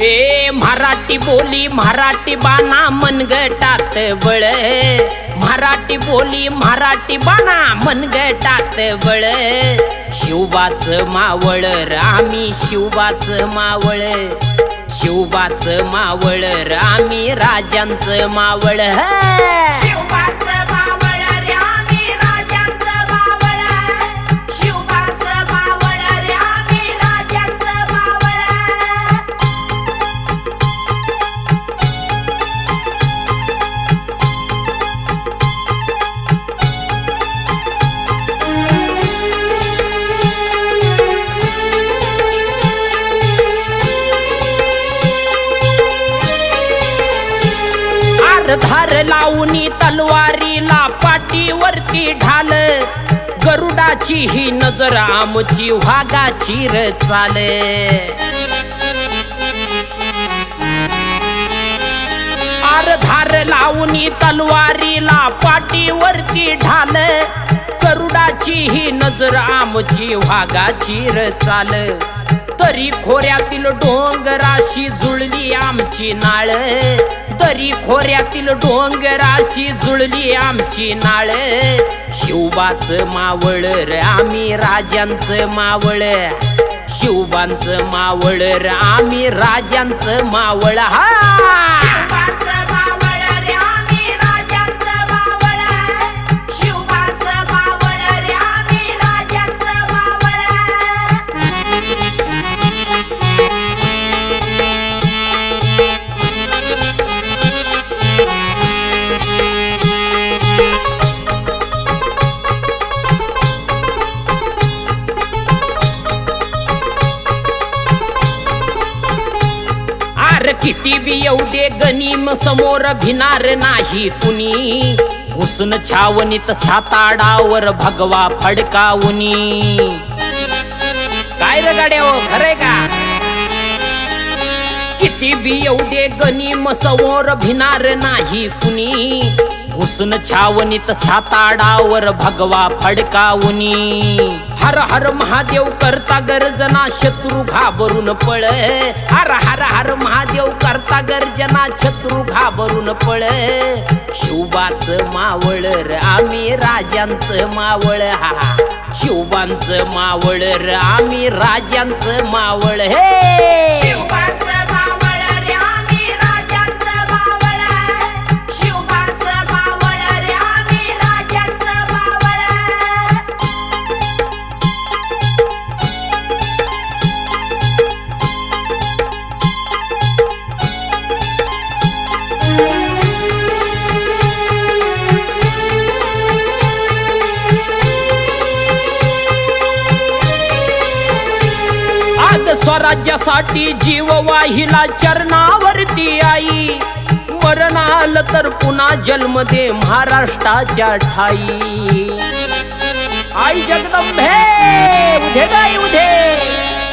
ए मराठी बोली मराठी बाणा मनगटात बळ. मराठी बोली मराठी बाणा मनगटात बळ. शिवबाच मावळ रामी शिवबाच मावळ. शिवबाच मावळ रामी राजांचं मावळ शिवबाच हार लावणी तलवारीला पाठीवरती ढाल. गरुडाची ही नजर आमची वाघाची र चाल. धार लावणी तलवारीला पाठीवरती ढाल. करुडाची ही नजर आमची वाघाची र चाल. तरी खोऱ्यातील डोंगराशी जुळली आमची नाळ. तरी खोऱ्यातील डोंगराशी जुळली आमची नाळ. शिवबाच मावळ र आम्ही राजांचं मावळ. शिवबांचं मावळ र आम्ही राजांचं मावळ. हा! आर किती बी येऊ दे गनीम समोर भिनार नाही कुणी. घुसून छावणीत छाताडावर भगवा फडकावनी. काय रे गाड्या हो खरंय का? किती बी येऊ दे गनीम समोर भिनार नाही कुणी. घुसून छावणीत छाताडावर भगवा फडकावनी. हर हर महादेव करता गर्जना शत्रू घाबरून पळ. हर हर हर महादेव करता गर्जना शत्रू घाबरून पळ. शिवबाच मावळ र आम्ही राजांचं मावळ. हा शिवबांचं मावळ र आम्ही राजांचं मावळ. हे! स्वराज्यासाठी जीव वाहिला चरणावरती आई. मरण आलं तर पुन्हा जन्म दे महाराष्ट्राच्या ठाई. आई जगदंबे उधे गाई उधे.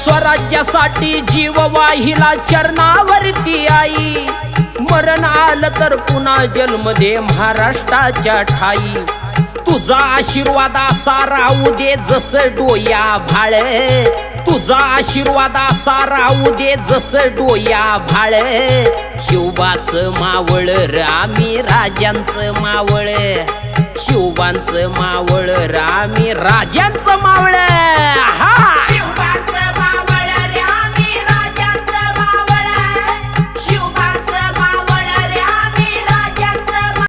स्वराज्यासाठी जीव वाहिला चरणावरती आई. मरण आलं तर पुन्हा जन्म दे महाराष्ट्राच्या ठाई. तुझा आशीर्वाद असा राहू दे जस डोया भाळे. तुझा आशीर्वाद असा राहू दे जस डोया भाळ. शिवबाच मावळ रामी राजांचं मावळ. शिवबांचं मावळ रामी राजांचं मावळ.